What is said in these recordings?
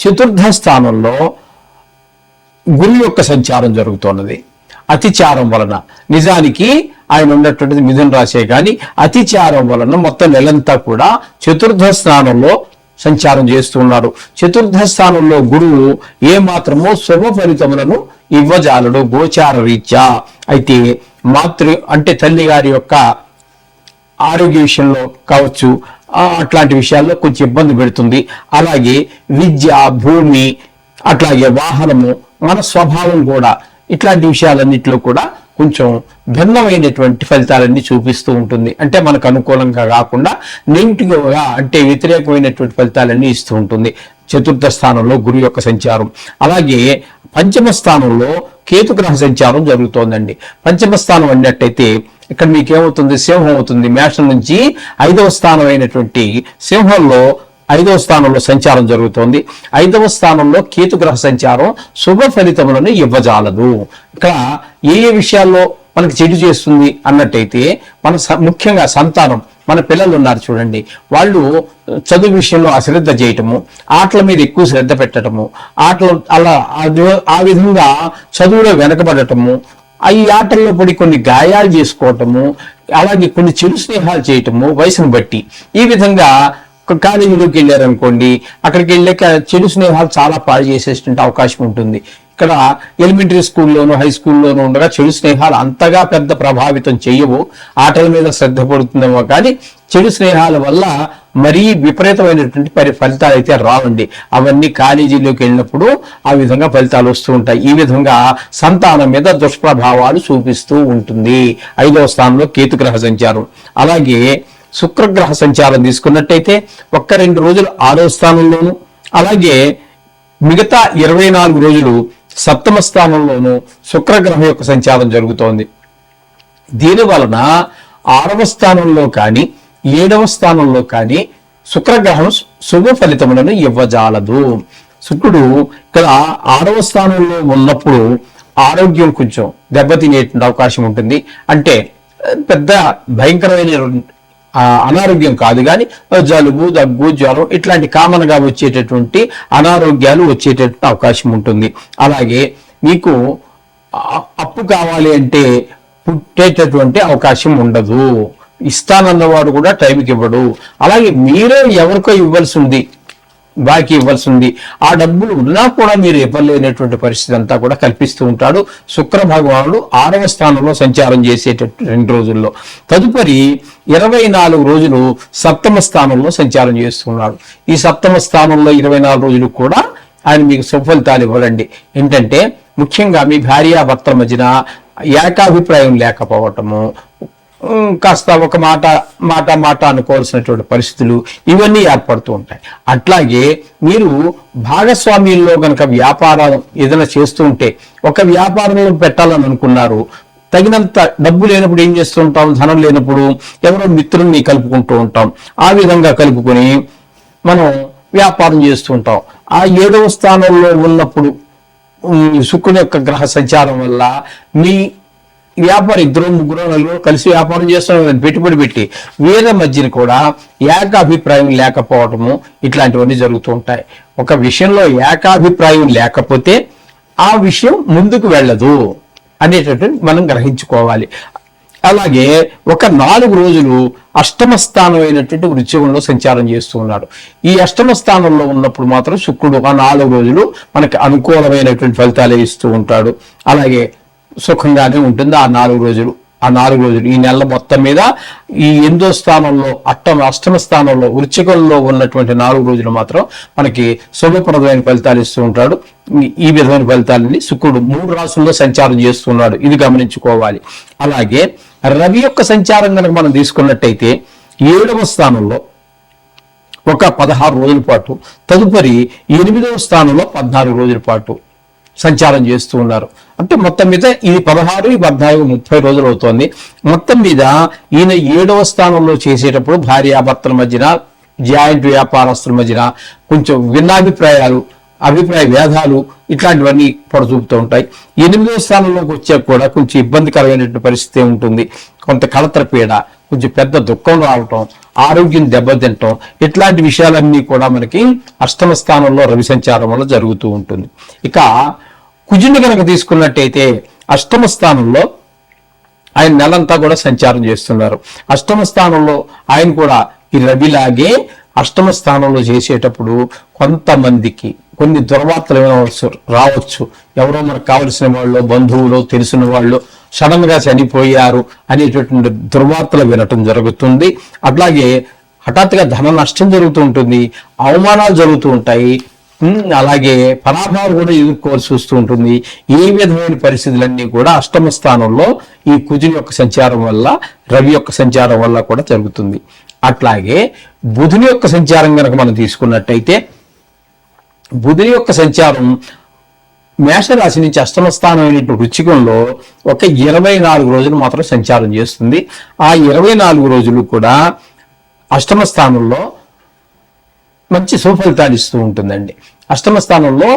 చతుర్థ స్థానంలో గురు యొక్క సంచారం జరుగుతున్నది. అతిచారం వలన. నిజానికి ఆయన ఉన్నటువంటిది మిథున రాశే కానీ అతిచారం వలన మొత్తం నెలంతా కూడా చతుర్థ స్థానంలో సంచారం చేస్తున్నారు చతుర్థ స్థానంలో గురువు ఏ మాత్రమో శుభ ఫలితములను ఇవ్వజాలడు గోచార రీత్యా. అయితే మాతృ అంటే తల్లి గారి యొక్క ఆరోగ్య విషయంలో కావచ్చు అట్లాంటి విషయాల్లో కొంచెం ఇబ్బంది పెడుతుంది. అలాగే విద్య భూమి అట్లాగే వాహనము మన స్వభావం కూడా ఇట్లాంటి విషయాలన్నింటిలో కూడా కొంచెం భిన్నమైనటువంటి ఫలితాలన్నీ చూపిస్తూ ఉంటుంది. అంటే మనకు అనుకూలంగా కాకుండా నెగిటివ్గా అంటే వ్యతిరేకమైనటువంటి ఫలితాలన్నీ ఇస్తూ ఉంటుంది. చతుర్థ స్థానంలో గురు యొక్క సంచారం. అలాగే పంచమ స్థానంలో కేతు గ్రహ సంచారం జరుగుతోందండి. పంచమ స్థానం అన్నట్టయితే ఇక్కడ మీకేమవుతుంది? సింహం అవుతుంది. మేషం నుంచి ఐదవ స్థానం అయినటువంటి సింహంలో ఐదవ స్థానంలో సంచారం జరుగుతోంది. ఐదవ స్థానంలో కేతు గ్రహ సంచారం శుభ ఫలితములను ఇవ్వజాలదు. ఇక్కడ ఏ ఏ విషయాల్లో మనకి చెడు చేస్తుంది అన్నట్టయితే మన స- ముఖ్యంగా సంతానం మన పిల్లలు ఉన్నారు చూడండి. వాళ్ళు చదువు విషయంలో అశ్రద్ధ చేయటము ఆటల మీద ఎక్కువ శ్రద్ధ పెట్టడము ఆటలు అలా ఆ- విధంగా చదువులో వెనకబడటము ఆ ఈ ఆటల్లో పడి కొన్ని గాయాలు చేసుకోవటము అలాగే కొన్ని చెడు స్నేహాలు చేయటము వయసును బట్టి. ఈ విధంగా ఒక కాలేజీలోకి వెళ్ళారనుకోండి అక్కడికి వెళ్ళాక చెడు స్నేహాలు చాలా పాడు చేసేటువంటి అవకాశం ఉంటుంది. ఇక్కడ ఎలిమెంటరీ స్కూల్లోనూ హై స్కూల్లోనూ ఉండగా చెడు స్నేహాలు అంతగా పెద్ద ప్రభావితం చేయవు ఆటల మీద శ్రద్ధ పడుతుందేమో కానీ చెడు స్నేహాల వల్ల మరీ విపరీతమైనటువంటి పరి ఫలితాలు అయితే రావండి. అవన్నీ కాలేజీలోకి వెళ్ళినప్పుడు ఆ విధంగా ఫలితాలు వస్తూ ఉంటాయి. ఈ విధంగా సంతానం మీద దుష్ప్రభావాలు చూపిస్తూ ఉంటుంది. ఐదవ స్థానంలో కేతుగ్రహ సంచారం. అలాగే శుక్రగ్రహ సంచారం తీసుకున్నట్టయితే ఒక్క రెండు రోజులు ఆరో స్థానంలోను అలాగే మిగతా ఇరవై నాలుగు రోజులు సప్తమ స్థానంలోనూ శుక్రగ్రహం యొక్క సంచారం జరుగుతోంది. దీని వలన ఆరవ స్థానంలో కానీ ఏడవ స్థానంలో కానీ శుక్రగ్రహం శుభ ఫలితములను ఇవ్వజాలదు. శుక్రుడు ఇక్కడ ఆరవ స్థానంలో ఉన్నప్పుడు ఆరోగ్యం కొంచెం దెబ్బతినేటువంటి అవకాశం ఉంటుంది. అంటే పెద్ద భయంకరమైన అనారోగ్యం కాదు కానీ జలుబు దగ్గు జ్వరం ఇట్లాంటి కామన్గా వచ్చేటటువంటి అనారోగ్యాలు వచ్చేటటువంటి అవకాశం ఉంటుంది. అలాగే మీకు అప్పు కావాలి అంటే పుట్టేటటువంటి అవకాశం ఉండదు. ఇస్తానన్నవాడు కూడా టైంకి ఇవ్వడు అలాగే మీరే ఎవరికో ఇవ్వాల్సి ఉంది. బాకీ ఇవ్వాల్సి ఉంది ఆ డబ్బులు ఉన్నా కూడా మీరు ఇవ్వలేనటువంటి పరిస్థితి అంతా కూడా కల్పిస్తూ ఉంటాడు. శుక్ర భగవానుడు ఆరవ స్థానంలో సంచారం చేసేటట్టు రెండు రోజుల్లో. తదుపరి ఇరవై నాలుగు రోజులు సప్తమ స్థానంలో సంచారం చేస్తున్నాడు. ఈ సప్తమ స్థానంలో ఇరవై నాలుగు రోజులు కూడా ఆయన మీకు సుఫలితాలు ఇవ్వడండి. ఏంటంటే ముఖ్యంగా మీ భార్యాభర్తల మధ్యన ఏకాభిప్రాయం లేకపోవటము కాస్త ఒక మాట మాట మాట అనుకోవాల్సినటువంటి పరిస్థితులు ఇవన్నీ ఏర్పడుతూ ఉంటాయి. అట్లాగే మీరు భాగస్వామ్యంలో కనుక వ్యాపారం ఏదైనా చేస్తూ ఉంటే ఒక వ్యాపారంలో పెట్టాలని అనుకున్నారు తగినంత డబ్బు లేనప్పుడు ఏం చేస్తూ ఉంటాం? ధనం లేనప్పుడు ఎవరో మిత్రుల్ని కలుపుకుంటూ ఉంటాం. ఆ విధంగా కలుపుకొని మనం వ్యాపారం చేస్తూ ఉంటాం. ఆ ఏడవ స్థానంలో ఉన్నప్పుడు శుక్రుని యొక్క గ్రహ సంచారం వల్ల మీ వ్యాపారం ఇద్దరు ముగ్గురు నలుగురు కలిసి వ్యాపారం చేస్తున్న పెట్టుబడి పెట్టి వీళ్ళ మధ్యన కూడా ఏకాభిప్రాయం లేకపోవటము ఇట్లాంటివన్నీ జరుగుతూ ఉంటాయి. ఒక విషయంలో ఏకాభిప్రాయం లేకపోతే ఆ విషయం ముందుకు వెళ్ళదు అనేటటువంటి మనం గ్రహించుకోవాలి. అలాగే ఒక నాలుగు రోజులు అష్టమ స్థానం అయినటువంటి వృశ్చికంలో సంచారం చేస్తూ ఉన్నాడు. ఈ అష్టమ స్థానంలో ఉన్నప్పుడు మాత్రం శుక్రుడు ఆ నాలుగు రోజులు మనకి అనుకూలమైనటువంటి ఫలితాలు ఇస్తూ ఉంటాడు. అలాగే సుఖంగానే ఉంటుంది ఆ నాలుగు రోజులు. ఆ నాలుగు రోజులు ఈ నెల మొత్తం మీద ఈ ఎనిమిదో స్థానంలో అట్టం అష్టమ స్థానంలో వృచ్చికంలో ఉన్నటువంటి నాలుగు రోజులు మాత్రం మనకి శుభప్రదమైన ఫలితాలు ఇస్తూ ఉంటాడు. ఈ- ఈ విధమైన ఫలితాలని శుక్రుడు మూడు రాసుల్లో సంచారం చేస్తున్నాడు. ఇది గమనించుకోవాలి. అలాగే రవి యొక్క సంచారం కనుక మనం తీసుకున్నట్టయితే ఏడవ స్థానంలో ఒక పదహారు రోజుల పాటు తదుపరి ఎనిమిదవ స్థానంలో పద్నాలుగు రోజుల పాటు. సంచారం చేస్తూ ఉన్నారు. అంటే మొత్తం మీద ఇది పదహారు ఈ పద్నాలుగు ముప్పై రోజులు అవుతోంది. మొత్తం మీద ఈయన ఏడవ స్థానంలో చేసేటప్పుడు భార్యాభర్తల మధ్యన జాయింట్ వ్యాపారస్తుల మధ్యన కొంచెం భిన్నాభిప్రాయాలు అభిప్రాయ భేదాలు ఇట్లాంటివన్నీ పొడచూపుతూ ఉంటాయి. ఎనిమిదవ స్థానంలోకి వచ్చాక కూడా కొంచెం ఇబ్బందికరమైనటువంటి పరిస్థితి ఉంటుంది. కొంత కలత్రపీడ కొంచెం పెద్ద దుఃఖం రావటం ఆరోగ్యం దెబ్బతింటం. ఇట్లాంటి విషయాలన్నీ కూడా మనకి అష్టమ స్థానంలో రవి సంచారం వల్ల జరుగుతూ ఉంటుంది. ఇక కుజుని కనుక తీసుకున్నట్టయితే అష్టమ స్థానంలో ఆయన నెలంతా కూడా సంచారం చేస్తున్నారు. అష్టమ స్థానంలో ఆయన కూడా ఈ రవిలాగే అష్టమ స్థానంలో చేసేటప్పుడు కొంతమందికి కొన్ని దుర్వార్తలు రావచ్చు. ఎవరో మనకు కావలసిన వాళ్ళు బంధువులు తెలిసిన వాళ్ళు సడన్గా చనిపోయారు అనేటటువంటి దుర్వార్తలు వినటం జరుగుతుంది. అట్లాగే హఠాత్తుగా ధన నష్టం జరుగుతూ ఉంటుంది అవమానాలు జరుగుతూ ఉంటాయి. అలాగే పరాభావం కూడా ఎదుర్కోవాల్సి వస్తూ ఉంటుంది. ఈ విధమైన పరిస్థితులన్నీ కూడా అష్టమ స్థానంలో ఈ కుజుని యొక్క సంచారం వల్ల రవి యొక్క సంచారం వల్ల కూడా జరుగుతుంది. అట్లాగే బుధుని యొక్క సంచారం కనుక మనం తీసుకున్నట్టయితే బుధుని యొక్క సంచారం మేషరాశి నుంచి అష్టమ స్థానం అయినటువంటి వృచ్చికంలో ఒక ఇరవై నాలుగు రోజులు మాత్రం సంచారం చేస్తుంది. ఆ ఇరవై నాలుగు రోజులు కూడా అష్టమ స్థానంలో మంచి శుభఫలితాలు ఇస్తూ ఉంటుందండి. అష్టమ స్థానంలో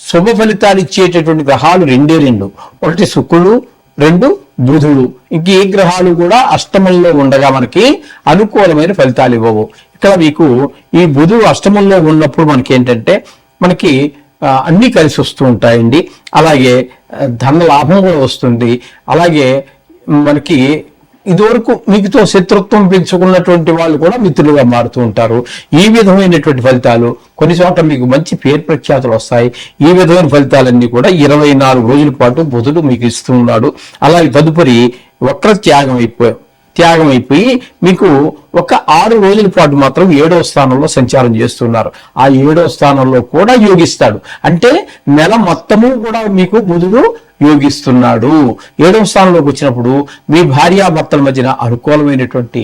శుభ ఫలితాలు ఇచ్చేటటువంటి గ్రహాలు రెండే రెండు. ఒకటి శుక్రుడు రెండు బుధుడు. ఇంక ఏ గ్రహాలు కూడా అష్టమంలో ఉండగా మనకి అనుకూలమైన ఫలితాలు ఇవ్వవు. ఇక్కడ మీకు ఈ బుధుడు అష్టమంలో ఉన్నప్పుడు మనకి ఏంటంటే మనకి అన్నీ కలిసి వస్తూ ఉంటాయండి. అలాగే ధన లాభం కూడా వస్తుంది. అలాగే మనకి ఇదివరకు మీకుతో శత్రుత్వం పెంచుకున్నటువంటి వాళ్ళు కూడా మిత్రులుగా మారుతూ ఉంటారు. ఈ విధమైనటువంటి ఫలితాలు కొన్ని చోట్ల మీకు మంచి పేరు ప్రఖ్యాతులు వస్తాయి. ఈ విధమైన ఫలితాలన్నీ కూడా ఇరవై నాలుగు రోజుల పాటు బుధుడు మీకు ఇస్తూ ఉన్నాడు. అలాగే తదుపరి వక్ర త్యాగం అయిపోయి త్యాగం అయిపోయి మీకు ఒక ఆరు రోజుల పాటు మాత్రం ఏడవ స్థానంలో సంచారం చేస్తున్నారు. ఆ ఏడవ స్థానంలో కూడా యోగిస్తాడు. అంటే నెల మొత్తము కూడా మీకు బుధుడు యోగిస్తున్నాడు. ఏడవ స్థానంలోకి వచ్చినప్పుడు మీ భార్యాభర్తల మధ్యన అనుకూలమైనటువంటి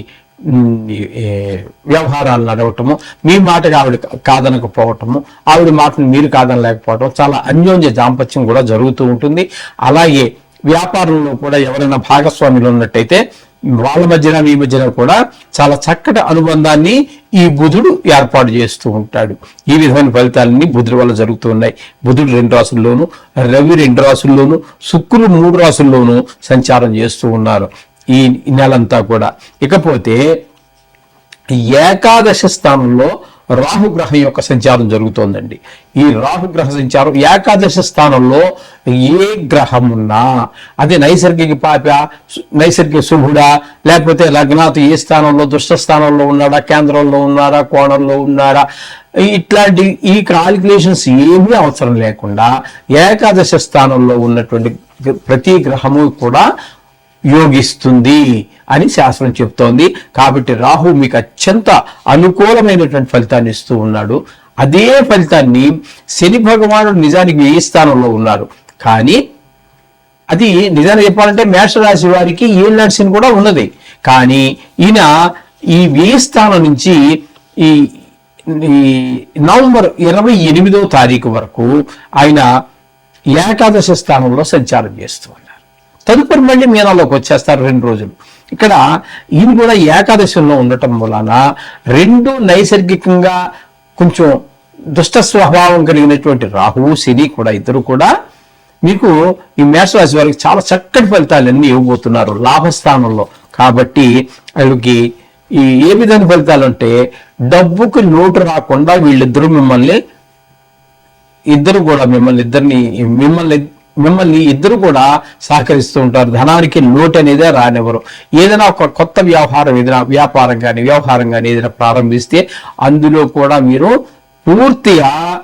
వ్యవహారాలు నడవటము మీ మాటగా ఆవిడ కాదనకపోవటము ఆవిడ మాటను మీరు కాదనలేకపోవటం చాలా అన్యోన్య దాంపత్యం కూడా జరుగుతూ ఉంటుంది. అలాగే వ్యాపారంలో కూడా ఎవరైనా భాగస్వాములు ఉన్నట్టయితే వాళ్ళ మధ్యన మీ మధ్యన కూడా చాలా చక్కటి అనుబంధాన్ని ఈ బుధుడు ఏర్పాటు చేస్తూ ఉంటాడు. ఈ విధమైన ఫలితాలన్నీ బుధుడి వల్ల జరుగుతూ ఉన్నాయి. బుధుడు రెండు రాసుల్లోనూ రవి రెండు రాసుల్లోనూ శుక్రుడు మూడు రాసుల్లోనూ సంచారం చేస్తూ ఉన్నారు. ఈ నెలంతా కూడా. ఇకపోతే ఏకాదశ స్థానంలో రాహుగ్రహం యొక్క సంచారం జరుగుతోందండి. ఈ రాహుగ్రహ సంచారం ఏకాదశ స్థానంలో ఏ గ్రహం ఉన్నా అది నైసర్గిక పాప నైసర్గిక శుభుడా లేకపోతే లగ్నాథ్ ఏ స్థానంలో దుష్ట స్థానంలో ఉన్నాడా కేంద్రంలో ఉన్నాడా కోణంలో ఉన్నాడా ఇట్లాంటి ఈ కాలిక్యులేషన్స్ ఏమీ అవసరం లేకుండా ఏకాదశ స్థానంలో ఉన్నటువంటి ప్రతి గ్రహము కూడా యోగిస్తుంది అని శాస్త్రం చెప్తోంది. కాబట్టి రాహు మీకు అత్యంత అనుకూలమైనటువంటి ఫలితాన్ని ఇస్తూ ఉన్నాడు. అదే ఫలితాన్ని శని భగవానుడు నిజానికి ఏ స్థానంలో ఉన్నారు? కానీ అది నిజాన్ని చెప్పాలంటే మేషరాశి వారికి ఏళ్ళ నడిచిన కూడా ఉన్నది. కానీ ఈయన ఈ వ్యయ స్థానం నుంచి ఈ ఈ నవంబర్ ఇరవై ఎనిమిదో తారీఖు వరకు ఆయన ఏకాదశ స్థానంలో సంచారం చేస్తున్నారు. తదుపరి మళ్ళీ మీనాలోకి వచ్చేస్తారు రెండు రోజులు. ఇక్కడ ఈయన కూడా ఏకాదశంలో ఉండటం వలన రెండు నైసర్గికంగా కొంచెం దుష్ట స్వభావం కలిగినటువంటి రాహువు శని కూడా ఇద్దరు కూడా మీకు ఈ మేషరాశి వారికి చాలా చక్కటి ఫలితాలన్నీ ఇవ్వబోతున్నారు లాభస్థానంలో. కాబట్టి వాళ్ళకి ఈ ఏ విధమైన ఫలితాలు అంటే డబ్బుకి లోటు రాకుండా వీళ్ళిద్దరూ మిమ్మల్ని ఇద్దరు కూడా మిమ్మల్ని ఇద్దరిని మిమ్మల్ని మిమ్మల్ని ఇద్దరు కూడా సహకరిస్తూ ఉంటారు. ధనానికి లోటు అనేదే రానివ్వరు. ఏదైనా ఒక కొత్త వ్యవహారం ఏదైనా వ్యాపారం కానీ వ్యవహారం కానీ ఏదైనా ప్రారంభిస్తే అందులో కూడా మీరు పూర్తిగా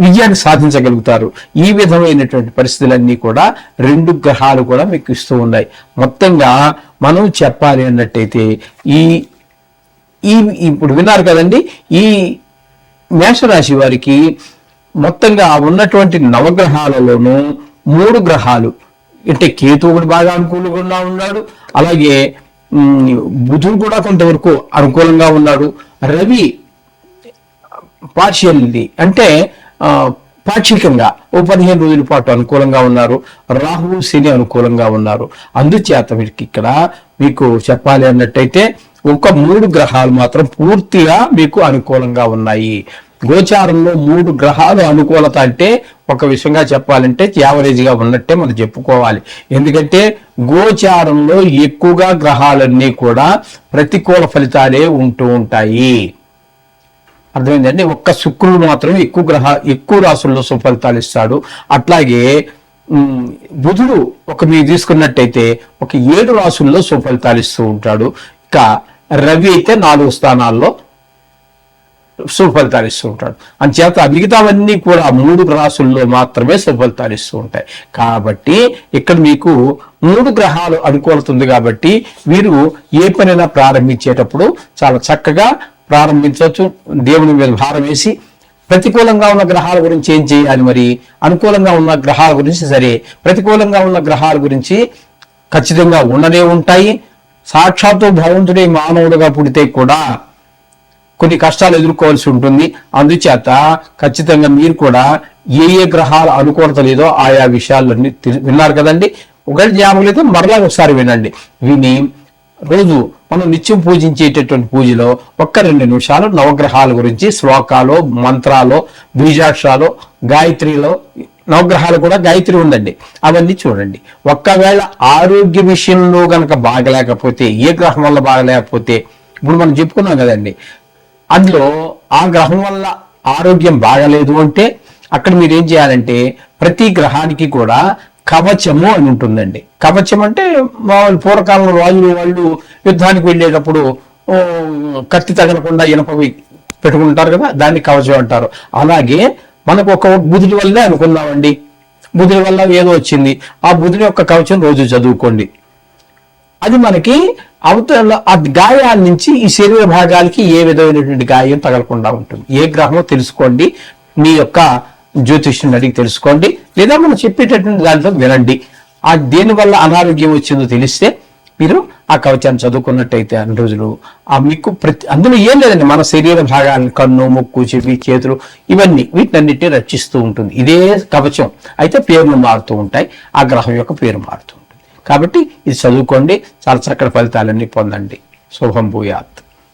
విజయాన్ని సాధించగలుగుతారు. ఈ విధమైనటువంటి పరిస్థితులన్నీ కూడా రెండు గ్రహాలు కూడా మీకు ఇస్తూ ఉన్నాయి. మొత్తంగా మనం చెప్పాలి అన్నట్టయితే ఈ ఈ ఇప్పుడు విన్నారు కదండి? ఈ మేషరాశి వారికి మొత్తంగా ఉన్నటువంటి నవగ్రహాలలోనూ మూడు గ్రహాలు. అంటే కేతు ఒకటి బాగా అనుకూలంగా ఉన్నాడు అలాగే బుధుడు కూడా కొంతవరకు అనుకూలంగా ఉన్నాడు. రవి పార్షియల్లీ అంటే పాక్షికంగా ఓ పదిహేను రోజుల పాటు అనుకూలంగా ఉన్నారు. రాహు శని అనుకూలంగా ఉన్నారు. అందుచేత వీటికి ఇక్కడ మీకు చెప్పాలి అన్నట్టయితే ఒక మూడు గ్రహాలు మాత్రం పూర్తిగా మీకు అనుకూలంగా ఉన్నాయి. గోచారంలో మూడు గ్రహాలు అనుకూలత అంటే ఒక విషయంగా చెప్పాలంటే యావరేజ్గా ఉన్నట్టే మనం చెప్పుకోవాలి. ఎందుకంటే గోచారంలో ఎక్కువగా గ్రహాలన్నీ కూడా ప్రతికూల ఫలితాలే ఉంటూ ఉంటాయి. అర్థమైందండి? ఒక్క శుక్రుడు మాత్రం ఎక్కువ గ్రహ ఎక్కువ రాసుల్లో సుఫలితాలు ఇస్తాడు. అట్లాగే బుధుడు ఒక మీరు తీసుకున్నట్టయితే ఒక ఏడు రాసుల్లో సుఫలితాలు ఇస్తూ ఉంటాడు. ఇక రవి అయితే నాలుగు స్థానాల్లో సుఫలితాలు ఇస్తూ ఉంటాడు. అంచేత మిగతావన్నీ కూడా మూడు రాసుల్లో మాత్రమే సుఫలితాలు ఇస్తూ ఉంటాయి. కాబట్టి ఇక్కడ మీకు మూడు గ్రహాలు అనుకూలతుంది కాబట్టి వీరు ఏ పనైనా ప్రారంభించేటప్పుడు చాలా చక్కగా ప్రారంభించవచ్చు. దేవుని మీద భారం వేసి ప్రతికూలంగా ఉన్న గ్రహాల గురించి ఏం చేయాలి మరి? అనుకూలంగా ఉన్న గ్రహాల గురించి సరే ప్రతికూలంగా ఉన్న గ్రహాల గురించి ఖచ్చితంగా ఉండనే ఉంటాయి. సాక్షాత్తు భగవంతుడే మానవుడుగా పుడితే కూడా కొన్ని కష్టాలు ఎదుర్కోవాల్సి ఉంటుంది. అందుచేత ఖచ్చితంగా మీరు కూడా ఏ ఏ గ్రహాలు అనుకూలత లేదో ఆయా విషయాలన్నీ విన్నారు కదండి. ఒకటి జ్ఞాపకం మరలా ఒకసారి వినండి. విని రోజు మనం నిత్యం పూజించేటటువంటి పూజలో ఒక్క రెండు నిమిషాలు నవగ్రహాల గురించి శ్లోకాలు మంత్రాలు బీజాక్షరాలు గాయత్రిలో నవగ్రహాలు కూడా గాయత్రి ఉందండి. అవన్నీ చూడండి. ఒక్కవేళ ఆరోగ్య విషయంలో గనక బాగలేకపోతే ఏ గ్రహం వల్ల బాగలేకపోతే ఇప్పుడు మనం చెప్పుకున్నాం కదండి. అందులో ఆ గ్రహం వల్ల ఆరోగ్యం బాగలేదు అంటే అక్కడ మీరు ఏం చేయాలంటే ప్రతి గ్రహానికి కూడా కవచము అని ఉంటుందండి. కవచం అంటే మామూలు పూర్వకాలంలో రాజులు వాళ్ళు యుద్ధానికి వెళ్ళేటప్పుడు కత్తి తగలకుండా ఇనపవి పెట్టుకుంటారు కదా దాన్ని కవచం అంటారు. అలాగే మనకు ఒక బుధుడి వల్లే అనుకుందామండి. బుధుడి వల్ల ఏదో వచ్చింది. ఆ బుధుడి యొక్క కవచం రోజు చదువుకోండి. అది మనకి అవతల ఆ గాయాల నుంచి ఈ శరీర భాగాలకి ఏ విధమైనటువంటి గాయం తగలకుండా ఉంటుంది. ఏ గ్రహమో తెలుసుకోండి. మీ యొక్క జ్యోతిష్యుని అడిగి తెలుసుకోండి. లేదా మనం చెప్పేటటువంటి దాంట్లో వినండి. ఆ దేనివల్ల అనారోగ్యం వచ్చిందో తెలిస్తే మీరు ఆ కవచాన్ని చదువుకున్నట్టయితే అన్ని రోజులు ఆ మీకు ప్రతి అందులో ఏం లేదండి. మన శరీర భాగాలను కన్ను ముక్కు చెవి చేతులు ఇవన్నీ వీటినన్నిటిని రక్షిస్తూ ఉంటుంది. ఇదే కవచం. అయితే పేర్లు మారుతూ ఉంటాయి. ఆ గ్రహం యొక్క పేరు మారుతూ కాబట్టి ఇది చదువుకోండి చాలా చక్కటి ఫలితాలన్నీ పొందండి. శుభం భూయాత్.